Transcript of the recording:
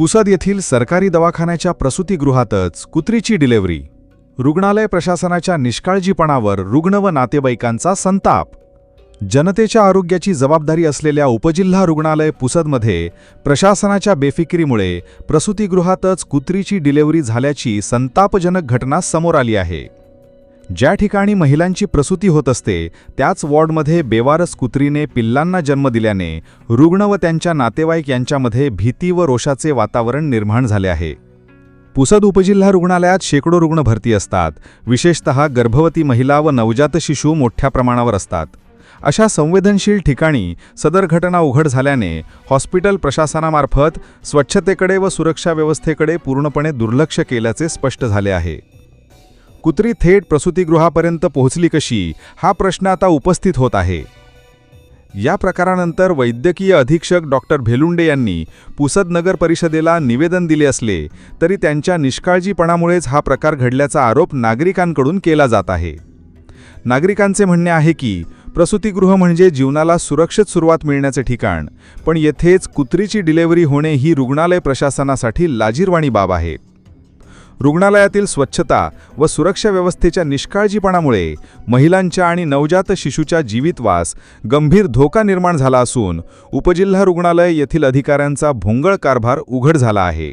पुसद येथील सरकारी दवाखान्याच्या प्रसूतीगृहातच कुत्रीची डिलेव्हरी रुग्णालय प्रशासनाच्या निष्काळजीपणावर रुग्ण व नातेवाईकांचा संताप. जनतेच्या आरोग्याची जबाबदारी असलेल्या उपजिल्हा रुग्णालय पुसदमध्ये प्रशासनाच्या बेफिकिरीमुळे प्रसूतीगृहातच कुत्रीची डिलेव्हरी झाल्याची संतापजनक घटना समोर आली आहे. ज्या ठिकाणी महिलांची प्रसूती होत असते त्याच वॉर्डमध्ये बेवारस कुत्रीने पिल्लांना जन्म दिल्याने रुग्ण व त्यांच्या नातेवाईक यांच्यामध्ये भीती व रोषाचे वातावरण निर्माण झाले आहे. पुसद उपजिल्हा रुग्णालयात शेकडो रुग्ण भरती असतात. विशेषतः गर्भवती महिला व नवजात शिशू मोठ्या प्रमाणावर असतात. अशा संवेदनशील ठिकाणी सदर घटना उघड झाल्याने हॉस्पिटल प्रशासनामार्फत स्वच्छतेकडे व सुरक्षा व्यवस्थेकडे पूर्णपणे दुर्लक्ष केल्याचे स्पष्ट झाले आहे. कुत्री थेट प्रसूतिगृहापर्यंत पोहोचली कशी हा प्रश्न आता उपस्थित होत आहे. या प्रकारानंतर वैद्यकीय अधीक्षक डॉक्टर भेलुंडे यांनी पुसद नगर परिषदेला निवेदन दिले असले तरी त्यांच्या निष्काळजीपणामुळेच हा प्रकार घडल्याचा आरोप नागरिकांकडून केला जात आहे. नागरिकांचे म्हणणे आहे की प्रसूतीगृह म्हणजे जीवनाला सुरक्षित सुरुवात मिळण्याचे ठिकाण पण येथेच कुत्रीची डिलेव्हरी होणे ही रुग्णालय प्रशासनासाठी लाजीरवाणी बाब आहे. रुग्णालयातील स्वच्छता व सुरक्षा व्यवस्थेच्या निष्काळजीपणामुळे महिलांच्या आणि नवजात शिशूच्या जीवितवास गंभीर धोका निर्माण झाला असून उपजिल्हा रुग्णालय येथील अधिकाऱ्यांचा भोंगळ कारभार उघड झाला आहे.